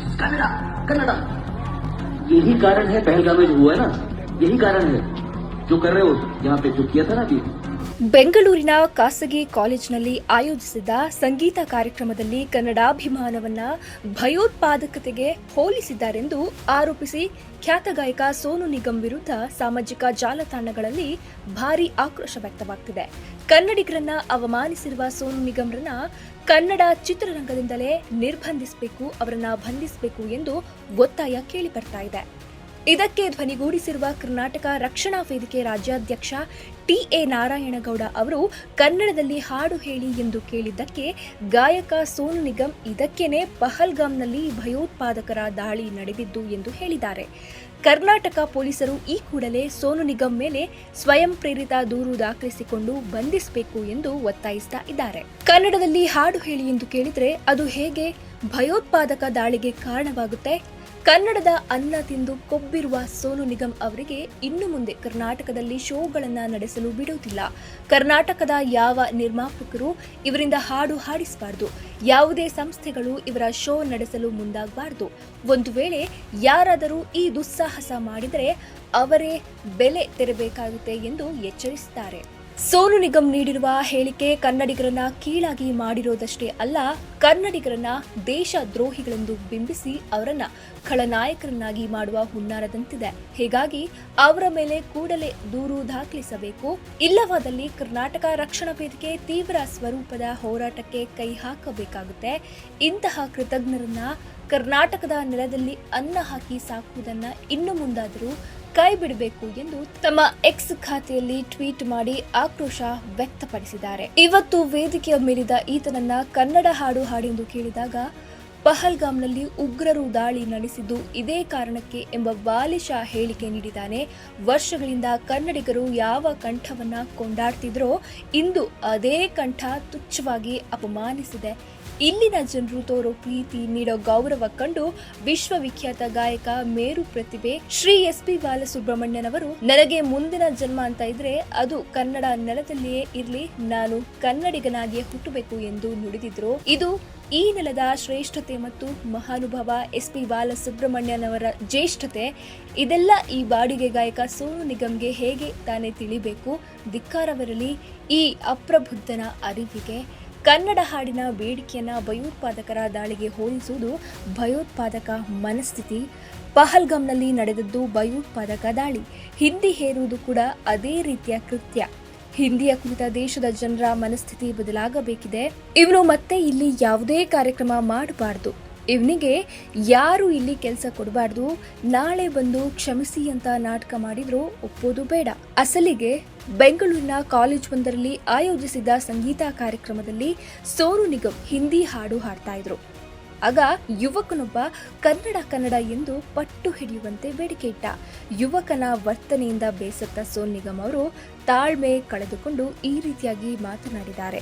Kannada Canada यही कारण है पहलगाम में जो हुआ है ना? यही कारण है। जो कर रहे हो यहाँ पे जो किया था ना अभी ಬೆಂಗಳೂರಿನ ಖಾಸಗಿ ಕಾಲೇಜಿನಲ್ಲಿ ಆಯೋಜಿಸಿದ್ದ ಸಂಗೀತ ಕಾರ್ಯಕ್ರಮದಲ್ಲಿ ಕನ್ನಡಾಭಿಮಾನವನ್ನ ಭಯೋತ್ಪಾದಕತೆಗೆ ಹೋಲಿಸಿದ್ದಾರೆಂದು ಆರೋಪಿಸಿ ಖ್ಯಾತ ಗಾಯಕ ಸೋನು ನಿಗಮ್ ವಿರುದ್ಧ ಸಾಮಾಜಿಕ ಜಾಲತಾಣಗಳಲ್ಲಿ ಭಾರೀ ಆಕ್ರೋಶ ವ್ಯಕ್ತವಾಗ್ತಿದೆ ಕನ್ನಡಿಗರನ್ನ ಅವಮಾನಿಸಿರುವ ಸೋನು ನಿಗಮ್ರನ್ನ ಕನ್ನಡ ಚಿತ್ರರಂಗದಿಂದಲೇ ನಿರ್ಬಂಧಿಸಬೇಕು ಅವರನ್ನ ಬಂಧಿಸಬೇಕು ಎಂದು ಒತ್ತಾಯ ಕೇಳಿ ಬರ್ತಾ ಇದೆ ಇದಕ್ಕೆ ಧ್ವನಿಗೂಡಿಸಿರುವ ಕರ್ನಾಟಕ ರಕ್ಷಣಾ ವೇದಿಕೆ ರಾಜ್ಯಾಧ್ಯಕ್ಷ ಟಿಎ ನಾರಾಯಣಗೌಡ ಅವರು ಕನ್ನಡದಲ್ಲಿ ಹಾಡು ಹೇಳಿ ಎಂದು ಕೇಳಿದ್ದಕ್ಕೆ ಗಾಯಕ ಸೋನು ನಿಗಮ್ ಇದಕ್ಕೇನೆ ಪಹಲ್ಗಾಮ್ನಲ್ಲಿ ಭಯೋತ್ಪಾದಕರ ದಾಳಿ ನಡೆದಿದ್ದು ಎಂದು ಹೇಳಿದ್ದಾರೆ. ಕರ್ನಾಟಕ ಪೊಲೀಸರು ಈ ಕೂಡಲೇ ಸೋನು ನಿಗಮ್ ಮೇಲೆ ಸ್ವಯಂ ಪ್ರೇರಿತ ದೂರು ದಾಖಲಿಸಿಕೊಂಡು ಬಂಧಿಸಬೇಕು ಎಂದು ಒತ್ತಾಯಿಸ್ತಾ ಇದ್ದಾರೆ. ಕನ್ನಡದಲ್ಲಿ ಹಾಡು ಹೇಳಿ ಎಂದು ಕೇಳಿದರೆ ಅದು ಹೇಗೆ ಭಯೋತ್ಪಾದಕ ದಾಳಿಗೆ ಕಾರಣವಾಗುತ್ತೆ? ಕನ್ನಡದ ಅನ್ನ ತಿಂದು ಕೊಬ್ಬಿರುವ ಸೋನು ನಿಗಮ್ ಅವರಿಗೆ ಇನ್ನು ಮುಂದೆ ಕರ್ನಾಟಕದಲ್ಲಿ ಶೋಗಳನ್ನು ನಡೆಸಲು ಬಿಡುವುದಿಲ್ಲ. ಕರ್ನಾಟಕದ ಯಾವ ನಿರ್ಮಾಪಕರು ಇವರಿಂದ ಹಾಡು ಹಾಡಿಸಬಾರ್ದು, ಯಾವುದೇ ಸಂಸ್ಥೆಗಳು ಇವರ ಶೋ ನಡೆಸಲು ಮುಂದಾಗಬಾರ್ದು. ಒಂದು ವೇಳೆ ಯಾರಾದರೂ ಈ ದುಸ್ಸಾಹಸ ಮಾಡಿದರೆ ಅವರೇ ಬೆಲೆ ತೆರಬೇಕಾಗುತ್ತೆ ಎಂದು ಎಚ್ಚರಿಸಿದ್ದಾರೆ ಸೋನು ನಿಗಮ್ ನೀಡಿರುವ ಹೇಳಿಕೆ ಕನ್ನಡಿಗರನ್ನ ಕೀಳಾಗಿ ಮಾಡಿರೋದಷ್ಟೇ ಅಲ್ಲ, ಕನ್ನಡಿಗರನ್ನ ದೇಶ ದ್ರೋಹಿಗಳೆಂದು ಬಿಂಬಿಸಿ ಅವರನ್ನ ಖಳನಾಯಕರನ್ನಾಗಿ ಮಾಡುವ ಹುನ್ನಾರದಂತಿದೆ. ಹೀಗಾಗಿ ಅವರ ಮೇಲೆ ಕೂಡಲೇ ದೂರು ದಾಖಲಿಸಬೇಕು. ಇಲ್ಲವಾದಲ್ಲಿ ಕರ್ನಾಟಕ ರಕ್ಷಣಾ ವೇದಿಕೆ ತೀವ್ರ ಸ್ವರೂಪದ ಹೋರಾಟಕ್ಕೆ ಕೈ ಹಾಕಬೇಕಾಗುತ್ತೆ. ಇಂತಹ ಕೃತಜ್ಞರನ್ನ ಕರ್ನಾಟಕದ ನೆಲದಲ್ಲಿ ಅನ್ನ ಹಾಕಿ ಸಾಕುವುದನ್ನು ಇನ್ನು ಮುಂದಾದರೂ ಕೈ ಬಿಡಬೇಕು ಎಂದು ತಮ್ಮ ಎಕ್ಸ್ ಖಾತೆಯಲ್ಲಿ ಟ್ವೀಟ್ ಮಾಡಿ ಆಕ್ರೋಶ ವ್ಯಕ್ತಪಡಿಸಿದ್ದಾರೆ. ಇವತ್ತು ವೇದಿಕೆಯ ಮೇಲಿದ್ದ ಈತನನ್ನ ಕನ್ನಡ ಹಾಡು ಹಾಡೆಂದು ಕೇಳಿದಾಗ ಪಹಲ್ಗಾಮ್ನಲ್ಲಿ ಉಗ್ರರು ದಾಳಿ ನಡೆಸಿದ್ದು ಇದೇ ಕಾರಣಕ್ಕೆ ಎಂಬ ಬಾಲಿಶ ಹೇಳಿಕೆ ನೀಡಿದ್ದಾನೆ. ವರ್ಷಗಳಿಂದ ಕನ್ನಡಿಗರು ಯಾವ ಕಂಠವನ್ನ ಕೊಂಡಾಡ್ತಿದ್ರೋ ಇಂದು ಅದೇ ಕಂಠ ತುಚ್ಛವಾಗಿ ಅಪಮಾನಿಸಿದೆ. ಇಲ್ಲಿನ ಜನರು ತೋರೋ ಪ್ರೀತಿ ನೀಡೋ ಗೌರವ ಕಂಡು ವಿಶ್ವವಿಖ್ಯಾತ ಗಾಯಕ ಮೇರು ಪ್ರತಿಭೆ ಶ್ರೀ ಎಸ್ ಪಿ ಬಾಲಸುಬ್ರಹ್ಮಣ್ಯನವರು ನನಗೆ ಮುಂದಿನ ಜನ್ಮ ಅಂತ ಇದ್ರೆ ಅದು ಕನ್ನಡ ನೆಲದಲ್ಲಿಯೇ ಇರ್ಲಿ, ನಾನು ಕನ್ನಡಿಗನಾಗಿಯೇ ಹುಟ್ಟಬೇಕು ಎಂದು ನುಡಿದಿದ್ರು. ಇದು ಈ ನೆಲದ ಶ್ರೇಷ್ಠತೆ ಮತ್ತು ಮಹಾನುಭಾವ ಎಸ್ ಪಿ ಬಾಲಸುಬ್ರಹ್ಮಣ್ಯನವರ ಜ್ಯೇಷ್ಠತೆ. ಇದೆಲ್ಲ ಈ ಬಾಡಿಗೆ ಗಾಯಕ ಸೋನು ನಿಗಮ್ಗೆ ಹೇಗೆ ತಾನೇ ತಿಳಿಬೇಕು? ಧಿಕ್ಕಾರವಿರಲಿ ಈ ಅಪ್ರಬುದ್ಧನ ಅರಿವಿಗೆ. ಕನ್ನಡ ಹಾಡಿನ ಬೇಡಿಕೆಯನ್ನು ಭಯೋತ್ಪಾದಕರ ದಾಳಿಗೆ ಹೋಲಿಸುವುದು ಭಯೋತ್ಪಾದಕ ಮನಸ್ಥಿತಿ. ಪಹಲ್ಗಾಮ್ನಲ್ಲಿ ನಡೆದದ್ದು ಭಯೋತ್ಪಾದಕ ದಾಳಿ. ಹಿಂದಿ ಹೇರುವುದು ಕೂಡ ಅದೇ ರೀತಿಯ ಕೃತ್ಯ. ಹಿಂದಿಯ ಕುರಿತ ದೇಶದ ಜನರ ಮನಸ್ಥಿತಿ ಬದಲಾಗಬೇಕಿದೆ. ಇವನು ಮತ್ತೆ ಇಲ್ಲಿ ಯಾವುದೇ ಕಾರ್ಯಕ್ರಮ ಮಾಡಬಾರ್ದು. ಇವನಿಗೆ ಯಾರು ಇಲ್ಲಿ ಕೆಲಸ ಕೊಡಬಾರ್ದು, ನಾಳೆ ಬಂದು ಕ್ಷಮಿಸಿ ಅಂತ ನಾಟಕ ಮಾಡಿದ್ರು ಒಪ್ಪೋದು ಬೇಡ. ಅಸಲಿಗೆ ಬೆಂಗಳೂರಿನ ಕಾಲೇಜ್ ಒಂದರಲ್ಲಿ ಆಯೋಜಿಸಿದ್ದ ಸಂಗೀತ ಕಾರ್ಯಕ್ರಮದಲ್ಲಿ ಸೋರು ನಿಗಮ್ ಹಿಂದಿ ಹಾಡು ಹಾಡ್ತಾ ಇದ್ರು. ಆಗ ಯುವಕನೊಬ್ಬ ಕನ್ನಡ ಕನ್ನಡ ಎಂದು ಪಟ್ಟು ಹಿಡಿಯುವಂತೆ ಬೇಡಿಕೆ ಇಟ್ಟ. ಯುವಕನ ವರ್ತನೆಯಿಂದ ಬೇಸತ್ತ ಸೋನ್ ನಿಗಮ್ ಅವರು ತಾಳ್ಮೆ ಕಳೆದುಕೊಂಡು ಈ ರೀತಿಯಾಗಿ ಮಾತನಾಡಿದ್ದಾರೆ.